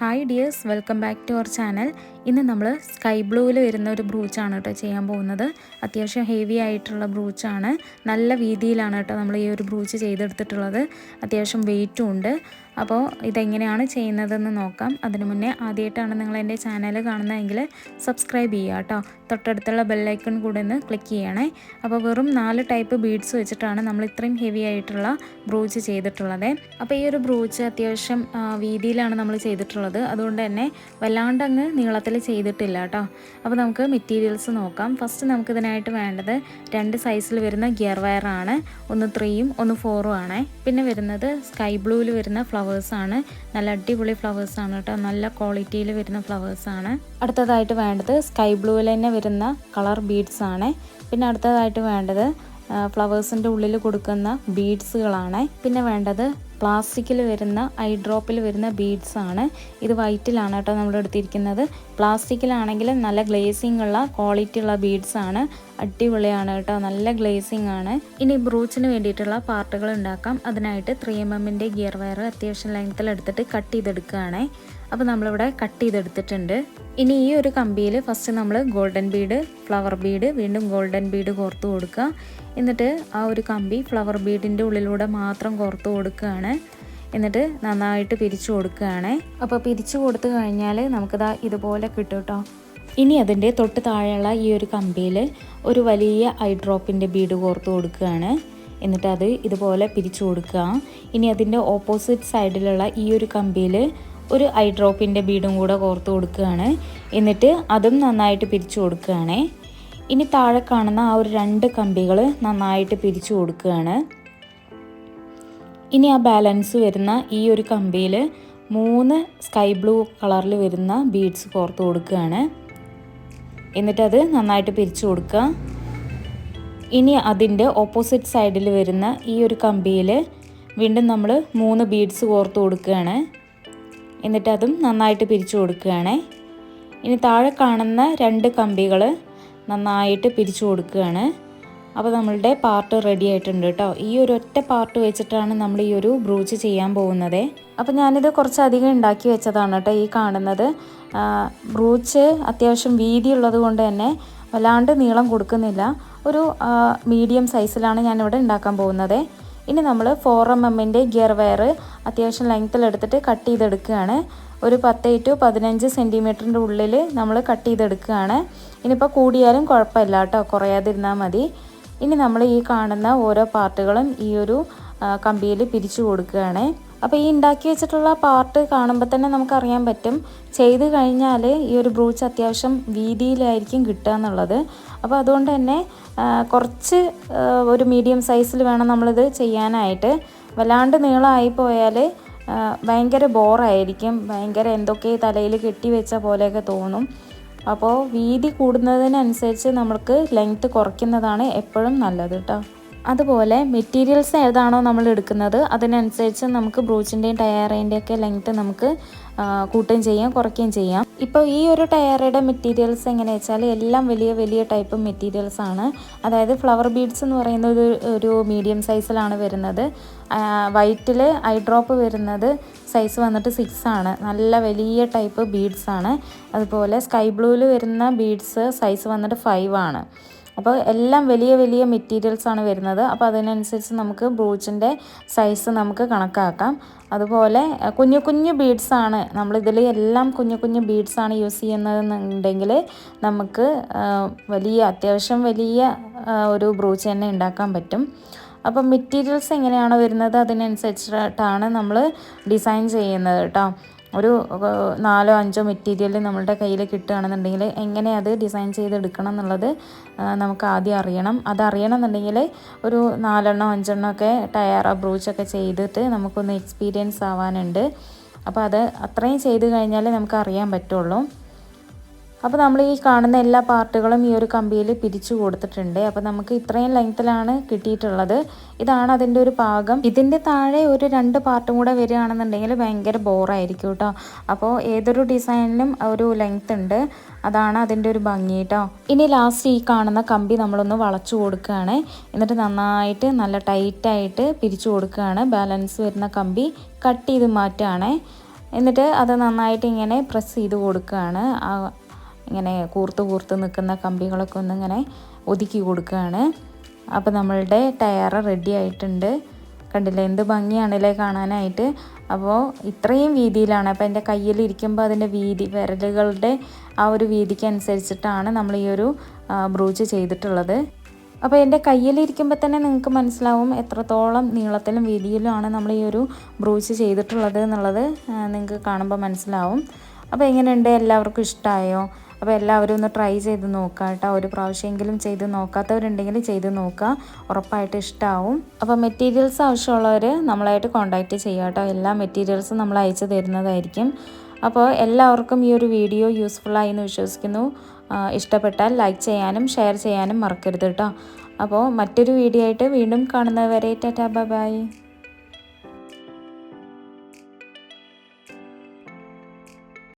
Hi dears welcome back to our channel ഇന്ന് നമ്മൾ sky ബ്ലൂവിൽ വരുന്ന ഒരു ബ്രൂച്ചാണ് കേട്ടോ ചെയ്യാൻ പോകുന്നത്. അത്യാവശ്യം ഹെവി ആയിട്ടുള്ള ബ്രൂച്ചാണ് നല്ല വീതിയിലാണ് കേട്ടോ നമ്മൾ ഈ ഒരു ബ്രൂച്ച് ചെയ്തെടുത്തിട്ടുള്ളത്. അത്യാവശ്യം വെയിറ്റും ഉണ്ട്. അപ്പോൾ ഇതെങ്ങനെയാണ് ചെയ്യുന്നതെന്ന് നോക്കാം. അതിനു മുന്നേ ആദ്യമായിട്ടാണ് നിങ്ങൾ എന്റെ ചാനൽ കാണുന്നതെങ്കിൽ സബ്സ്ക്രൈബ് ചെയ്യുക കേട്ടോ. തൊട്ടടുത്തുള്ള ബെല്ലൈക്കൺ കൂടെ ഒന്ന് ക്ലിക്ക് ചെയ്യണേ. അപ്പോൾ വെറും നാല് ടൈപ്പ് ബീഡ്സ് വെച്ചിട്ടാണ് നമ്മൾ ഇത്രയും ഹെവി ആയിട്ടുള്ള ബ്രൂച്ച് ചെയ്തിട്ടുള്ളത്. അപ്പോൾ ഈ ഒരു ബ്രൂച്ച് അത്യാവശ്യം വീതിയിലാണ് നമ്മൾ ചെയ്തിട്ടുള്ളത്. അതുകൊണ്ട് തന്നെ വല്ലാണ്ട് അങ്ങ് നീളത്തിൽ ചെയ്തിട്ടില്ല കേട്ടോ. അപ്പോൾ നമുക്ക് മെറ്റീരിയൽസ് നോക്കാം. ഫസ്റ്റ് നമുക്ക് ഇതിനായിട്ട് വേണ്ടത് രണ്ട് സൈസിൽ വരുന്ന ഗിയർ വയറാണ് ഒന്ന് ത്രീയും ഒന്ന് ഫോറും ആണ്. പിന്നെ വരുന്നത് സ്കൈ ബ്ലൂവിൽ വരുന്ന ഫ്ലവേഴ്സ് ആണ്. നല്ല അടിപൊളി ഫ്ലവേഴ്സ് ആണ് കേട്ടോ. നല്ല ക്വാളിറ്റിയിൽ വരുന്ന ഫ്ലവേഴ്സ് ആണ്. അടുത്തതായിട്ട് വേണ്ടത് സ്കൈ ബ്ലൂവിൽ തന്നെ വരുന്ന കളർ ബീഡ്സ് ആണ്. പിന്നെ അടുത്തതായിട്ട് വേണ്ടത് ഫ്ലവേഴ്സിന്റെ ഉള്ളിൽ കൊടുക്കുന്ന ബീഡ്സുകളാണ് പിന്നെ വേണ്ടത് പ്ലാസ്റ്റിക്കിൽ വരുന്ന ഐ ഡ്രോപ്പിൽ വരുന്ന ബീഡ്സ് ആണ്. ഇത് വൈറ്റിലാണ് കേട്ടോ നമ്മൾ എടുത്തിരിക്കുന്നത്. പ്ലാസ്റ്റിക്കിലാണെങ്കിൽ നല്ല ഗ്ലേസിംഗ് ഉള്ള ക്വാളിറ്റി ഉള്ള ബീഡ്സ് ആണ്. അടിപൊളിയാണ് കേട്ടോ നല്ല ഗ്ലേസിംഗ് ആണ്. ഇനി ബ്രൂച്ചിന് വേണ്ടിയിട്ടുള്ള പാർട്ടുകൾ ഉണ്ടാക്കാം. അതിനായിട്ട് ത്രീ എം എമ്മിന്റെ ഗിയർ വയർ അത്യാവശ്യം ലെങ്ത്തിൽ എടുത്തിട്ട് കട്ട് ചെയ്തെടുക്കുകയാണേ. അപ്പോൾ നമ്മളിവിടെ കട്ട് ചെയ്തെടുത്തിട്ടുണ്ട്. ഇനി ഈ ഒരു കമ്പിയിൽ ഫസ്റ്റ് നമ്മൾ ഗോൾഡൻ ബീഡ് ഫ്ലവർ ബീഡ് വീണ്ടും ഗോൾഡൻ ബീഡ് കോർത്ത് കൊടുക്കുക. എന്നിട്ട് ആ ഒരു കമ്പി ഫ്ലവർ ബീഡിന്റെ ഉള്ളിലൂടെ മാത്രം കോർത്ത് കൊടുക്കുകയാണ്. എന്നിട്ട് നന്നായിട്ട് പിരിച്ചു കൊടുക്കുകയാണ്. അപ്പോൾ പിരിച്ചു കൊടുത്തു കഴിഞ്ഞാൽ നമുക്കിതാ ഇതുപോലെ കിട്ടും കേട്ടോ ഇനി അതിന്റെ തൊട്ട് താഴെയുള്ള ഈ ഒരു കമ്പിയിൽ ഒരു വലിയ ഐ ഡ്രോപ്പിന്റെ ബീഡ് കോർത്ത് കൊടുക്കുകയാണ്. എന്നിട്ട് അത് ഇതുപോലെ പിരിച്ചു കൊടുക്കുക. ഇനി അതിന്റെ ഓപ്പോസിറ്റ് സൈഡിലുള്ള ഈ ഒരു കമ്പിയിൽ ഒരു ഐ ഡ്രോപ്പിന്റെ ബീഡും കൂടെ കോർത്ത് കൊടുക്കുകയാണ്. എന്നിട്ട് അതും നന്നായിട്ട് പിരിച്ചു കൊടുക്കുകയാണ്. ഇനി താഴെ കാണുന്ന ആ ഒരു രണ്ട് കമ്പികൾ നന്നായിട്ട് പിരിച്ചു കൊടുക്കുകയാണ്. ഇനി ആ ബാലൻസ് വരുന്ന ഈ ഒരു കമ്പിയിൽ മൂന്ന് സ്കൈ ബ്ലൂ കളറിൽ വരുന്ന ബീഡ്സ് കോർത്ത് കൊടുക്കുകയാണ്. എന്നിട്ടത് നന്നായിട്ട് പിരിച്ചു കൊടുക്കുക. ഇനി അതിന്റെ ഓപ്പോസിറ്റ് സൈഡിൽ വരുന്ന ഈ ഒരു കമ്പിയിൽ വീണ്ടും നമ്മൾ മൂന്ന് ബീഡ്സ് കോർത്ത് കൊടുക്കുകയാണ്. എന്നിട്ട് അതും നന്നായിട്ട് പിരിച്ചു കൊടുക്കുകയാണ്. ഇനി താഴെ കാണുന്ന രണ്ട് കമ്പികൾ നന്നായിട്ട് പിരിച്ചു കൊടുക്കുകയാണ്. അപ്പോൾ നമ്മളുടെ പാർട്ട് റെഡി ആയിട്ടുണ്ട് കേട്ടോ. ഈ ഒരു ഒറ്റ പാർട്ട് വെച്ചിട്ടാണ് നമ്മൾ ഈ ഒരു ബ്രൂച്ച് ചെയ്യാൻ പോകുന്നത്. അപ്പോൾ ഞാനിത് കുറച്ചധികം ഉണ്ടാക്കി വെച്ചതാണ് കേട്ടോ ഈ കാണുന്നത്. ബ്രൂച്ച് അത്യാവശ്യം വീതിയുള്ളത് കൊണ്ട് തന്നെ വല്ലാണ്ട് നീളം കൊടുക്കുന്നില്ല. ഒരു മീഡിയം സൈസിലാണ് ഞാനിവിടെ ഉണ്ടാക്കാൻ പോകുന്നത്. ഇനി നമ്മൾ ഫോർ എം എമ്മിന്റെ ഗിയർ വയർ അത്യാവശ്യം ലെങ്ത്തിൽ എടുത്തിട്ട് കട്ട് ചെയ്തെടുക്കുകയാണ്. ഒരു പത്ത് ടു പതിനഞ്ച് സെന്റിമീറ്ററിന്റെ ഉള്ളിൽ നമ്മൾ കട്ട് ചെയ്തെടുക്കുകയാണ്. ഇനിയിപ്പോൾ കൂടിയാലും കുഴപ്പമില്ല കേട്ടോ കുറയാതിരുന്നാൽ മതി. ഇനി നമ്മൾ ഈ കാണുന്ന ഓരോ പാർട്ടുകളും ഈ ഒരു കമ്പിയിൽ പിരിച്ചു കൊടുക്കുകയാണ്. അപ്പോൾ ഈ ഉണ്ടാക്കി വെച്ചിട്ടുള്ള പാർട്ട് കാണുമ്പോൾ തന്നെ നമുക്കറിയാൻ പറ്റും. ചെയ്ത് കഴിഞ്ഞാൽ ഈ ഒരു ബ്രൂച്ച് അത്യാവശ്യം വീതിയിലായിരിക്കും കിട്ടുക എന്നുള്ളത്. അപ്പോൾ അതുകൊണ്ട് തന്നെ കുറച്ച് ഒരു മീഡിയം സൈസിൽ വേണം നമ്മളിത് ചെയ്യാനായിട്ട്. വല്ലാണ്ട് നീളമായി പോയാൽ ഭയങ്കര ബോറായിരിക്കും ഭയങ്കര എന്തൊക്കെ തലയിൽ കെട്ടി വെച്ച പോലെയൊക്കെ തോന്നും. അപ്പോൾ വീതി കൂടുന്നതിനനുസരിച്ച് നമുക്ക് ലെങ്ത്ത് കുറയ്ക്കുന്നതാണ് എപ്പോഴും നല്ലത് കേട്ടോ അതുപോലെ മെറ്റീരിയൽസ് ഏതാണോ നമ്മൾ എടുക്കുന്നത് അതിനനുസരിച്ച് നമുക്ക് ബ്രൂച്ചിന്റെയും ടയറിന്റെയും ഒക്കെ ലെങ്ത്ത് നമുക്ക് കൂട്ടുകയും ചെയ്യാം കുറയ്ക്കുകയും ചെയ്യാം. ഇപ്പോൾ ഈ ഒരു ടയറുടെ മെറ്റീരിയൽസ് എങ്ങനെ വെച്ചാൽ എല്ലാം വലിയ വലിയ ടൈപ്പ് മെറ്റീരിയൽസ് ആണ്. അതായത് ഫ്ലവർ ബീഡ്സ് എന്ന് പറയുന്നത് ഒരു മീഡിയം സൈസിലാണ് വരുന്നത്. വൈറ്റിൽ ഐ ഡ്രോപ്പ് വരുന്നത് സൈസ് വന്നിട്ട് സിക്സ് ആണ്. നല്ല വലിയ ടൈപ്പ് ബീഡ്സ് ആണ്. അതുപോലെ സ്കൈ ബ്ലൂവിൽ വരുന്ന ബീഡ്സ് സൈസ് വന്നിട്ട് ഫൈവ് ആണ്. അപ്പോൾ എല്ലാം വലിയ വലിയ മെറ്റീരിയൽസാണ് വരുന്നത്. അപ്പോൾ അതിനനുസരിച്ച് നമുക്ക് ബ്രൂച്ചിന്റെ സൈസ് നമുക്ക് കണക്കാക്കാം. അതുപോലെ കുഞ്ഞു കുഞ്ഞു ബീഡ്സാണ് നമ്മളിതിൽ എല്ലാം കുഞ്ഞു കുഞ്ഞു ബീഡ്സാണ് യൂസ് ചെയ്യുന്നതെന്നുണ്ടെങ്കിൽ നമുക്ക് വലിയ അത്യാവശ്യം വലിയ ഒരു ബ്രൂച്ച് തന്നെ ഉണ്ടാക്കാൻ പറ്റും. അപ്പം മെറ്റീരിയൽസ് എങ്ങനെയാണോ വരുന്നത്? അതിനനുസരിച്ചിട്ടാണ് നമ്മൾ ഡിസൈൻ ചെയ്യുന്നത് കേട്ടോ. ഒരു നാലോ അഞ്ചോ മെറ്റീരിയൽ നമ്മളുടെ കയ്യിൽ കിട്ടുകയാണെന്നുണ്ടെങ്കിൽ എങ്ങനെ അത് ഡിസൈൻ ചെയ്തെടുക്കണം എന്നുള്ളത് നമുക്ക് ആദ്യം അറിയണം. അത് അറിയണം എന്നുണ്ടെങ്കിൽ ഒരു നാലെണ്ണോ അഞ്ചെണ്ണോ ഒക്കെ ടയർ ബ്രൂച്ചൊക്കെ ചെയ്തിട്ട് നമുക്കൊന്ന് എക്സ്പീരിയൻസ് ആവാനുണ്ട്. അപ്പോൾ അത് അത്രയും ചെയ്ത് കഴിഞ്ഞാൽ നമുക്ക് അറിയാൻ പറ്റുള്ളൂ. അപ്പോൾ നമ്മൾ ഈ കാണുന്ന എല്ലാ പാർട്ടുകളും ഈ ഒരു കമ്പിയിൽ പിരിച്ചു കൊടുത്തിട്ടുണ്ട്. അപ്പോൾ നമുക്ക് ഇത്രയും ലെങ്ത്തിലാണ് കിട്ടിയിട്ടുള്ളത്. ഇതാണ് അതിന്റെ ഒരു പാകം. ഇതിന്റെ താഴെ ഒരു രണ്ട് പാർട്ടും കൂടെ വരികയാണെന്നുണ്ടെങ്കിൽ ഭയങ്കര ബോറായിരിക്കും കേട്ടോ അപ്പോൾ ഏതൊരു ഡിസൈനിലും ഒരു ലെങ്ത് ഉണ്ട്. അതാണ് അതിന്റെ ഒരു ഭംഗി കേട്ടോ ഇനി ലാസ്റ്റ് ഈ കാണുന്ന കമ്പി നമ്മളൊന്ന് വളച്ചു കൊടുക്കുകയാണ്. എന്നിട്ട് നന്നായിട്ട് നല്ല ടൈറ്റായിട്ട് പിരിച്ചു കൊടുക്കുകയാണ്. ബാലൻസ് വരുന്ന കമ്പി കട്ട് ചെയ്ത് മാറ്റുകയാണ്. എന്നിട്ട് അത് നന്നായിട്ട് ഇങ്ങനെ പ്രസ് ചെയ്ത് കൊടുക്കുകയാണ്. ഇങ്ങനെ കൂർത്ത് കൂർത്ത് നിൽക്കുന്ന കമ്പികളൊക്കെ ഒന്ന് ഇങ്ങനെ ഒതുക്കി കൊടുക്കുകയാണ്. അപ്പോൾ നമ്മളുടെ ടയർ റെഡി ആയിട്ടുണ്ട്. കണ്ടില്ലേ? എന്ത് ഭംഗിയാണല്ലേ കാണാനായിട്ട്. അപ്പോൾ ഇത്രയും വീതിയിലാണ്. അപ്പോൾ എന്റെ കയ്യിൽ ഇരിക്കുമ്പോൾ അതിന്റെ വീതി വിരലുകളുടെ ആ ഒരു വീതിക്ക് അനുസരിച്ചിട്ടാണ് നമ്മൾ ഈ ഒരു ബ്രൂച്ച് ചെയ്തിട്ടുള്ളത്. അപ്പോൾ എന്റെ കയ്യിലിരിക്കുമ്പോൾ തന്നെ നിങ്ങൾക്ക് മനസ്സിലാവും എത്രത്തോളം നീളത്തിലും വീതിയിലുമാണ് നമ്മൾ ഈ ഒരു ബ്രൂച്ച് ചെയ്തിട്ടുള്ളത് എന്നുള്ളത് നിങ്ങൾക്ക് കാണുമ്പോൾ മനസ്സിലാവും. അപ്പോൾ എങ്ങനെയുണ്ട്? എല്ലാവർക്കും ഇഷ്ടമായോ? അപ്പോൾ എല്ലാവരും ഒന്ന് ട്രൈ ചെയ്ത് നോക്കുക കേട്ടോ. ഒരു പ്രാവശ്യമെങ്കിലും ചെയ്ത് നോക്കാത്തവരുണ്ടെങ്കിൽ ചെയ്ത് നോക്കുക. ഉറപ്പായിട്ട് ഇഷ്ടമാവും അപ്പോൾ മെറ്റീരിയൽസ് ആവശ്യമുള്ളവർ നമ്മളായിട്ട് കോൺടാക്റ്റ് ചെയ്യുക കേട്ടോ. എല്ലാ മെറ്റീരിയൽസും നമ്മൾ അയച്ചു തരുന്നതായിരിക്കും. അപ്പോൾ എല്ലാവർക്കും ഈ ഒരു വീഡിയോ യൂസ്ഫുള്ളായി എന്ന് വിശ്വസിക്കുന്നു. ഇഷ്ടപ്പെട്ടാൽ ലൈക്ക് ചെയ്യാനും ഷെയർ ചെയ്യാനും മറക്കരുത് കേട്ടോ. അപ്പോൾ മറ്റൊരു വീഡിയോ ആയിട്ട് വീണ്ടും കാണുന്നവരെ ടാറ്റാ ബൈ